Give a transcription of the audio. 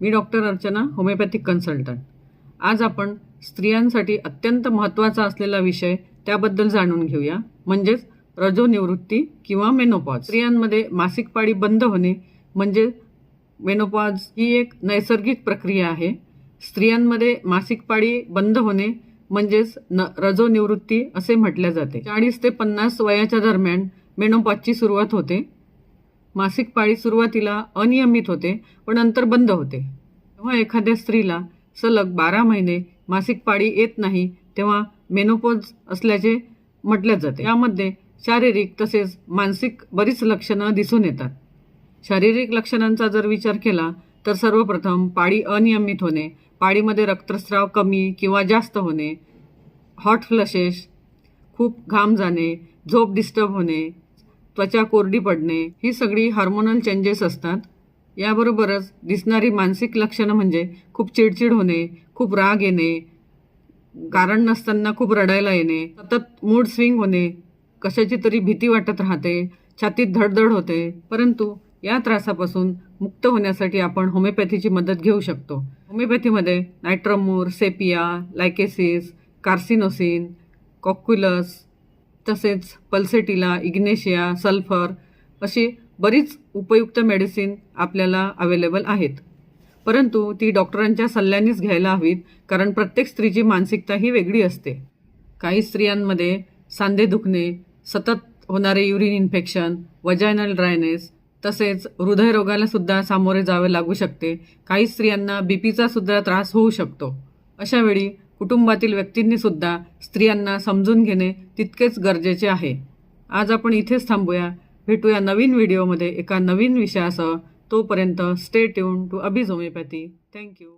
मी doctor Archana homeopathic consultant. आज आपण स्त्रियांसाठी अत्यंत महत्त्वाचा असलेला विषय त्याबद्दल जाणून घेऊया. म्हणजेच रजोनिवृत्ती किंवा मेनोपॉज स्त्रियांमध्ये मासिक पाळी बंद होणे म्हणजे मेनोपॉज ही एक नैसर्गिक प्रक्रिया आहे. स्त्रियांमध्ये मासिक पाळी बंद होणे म्हणजेच न रजोनिवृत्ती असे म्हटले जाते. चाळीस ते पन्नास वयाच्या दरम्यान मेनोपॉजची सुरुवात होते. मासिक पाळी सुरुवातीला अनियमित होते पण नंतर बंद होते. तेव्हा एखाद्या स्त्रीला सलग बारा महिने मासिक पाळी येत नाही तेव्हा मेनोपोज असल्याचे म्हटले जाते. यामध्ये शारीरिक तसेच मानसिक बरीच लक्षणं दिसून येतात. शारीरिक लक्षणांचा जर विचार केला तर सर्वप्रथम पाळी अनियमित होणे पाळीमध्ये रक्तस्राव कमी किंवा जास्त होणे हॉट फ्लशेस खूप घाम जाणे झोप डिस्टर्ब होणे त्वचा कोरडी पडणे ही सगळी हार्मोनल चेंजेस असतात. याबरोबरच दिसणारी मानसिक लक्षणं म्हणजे खूप चिडचिड होणे खूप राग येणे कारण नसताना खूप रडायला येणे सतत मूड स्विंग होणे कशाची तरी भीती वाटत राहते छातीत धडधड होते. परंतु या त्रासापासून मुक्त होण्यासाठी आपण होमिओपॅथीची मदत घेऊ शकतो. होमिओपॅथीमध्ये नायट्रमोर सेपिया लायकेसिस कार्सिनोसिन कॉक्युलस तसेच पल्सेटिला इग्नेशिया सल्फर अशी बरीच उपयुक्त मेडिसिन आपल्याला अवेलेबल आहेत. परंतु ती डॉक्टरांच्या सल्ल्यानेच घ्यायला हवीत कारण प्रत्येक स्त्रीची मानसिकता ही वेगळी असते. काही स्त्रियांमध्ये सांधे दुखणे सतत होणारे युरिन इन्फेक्शन वजायनल ड्रायनेस तसेच हृदयरोगाला सुद्धा सामोरे जावे लागू शकते. काही स्त्रियांना बीपीचा सुद्धा त्रास होऊ शकतो. अशावेळी कुटुंबातील व्यक्तींनी सुद्धा स्त्रियांना समजून घेणे तितकेच गरजेचे आहे. आज आपण इथेच थांबूया. भेटूया नवीन व्हिडिओमध्ये एका नवीन विषयासह. तोपर्यंत स्टे ट्यून टू अभिज थँक्यू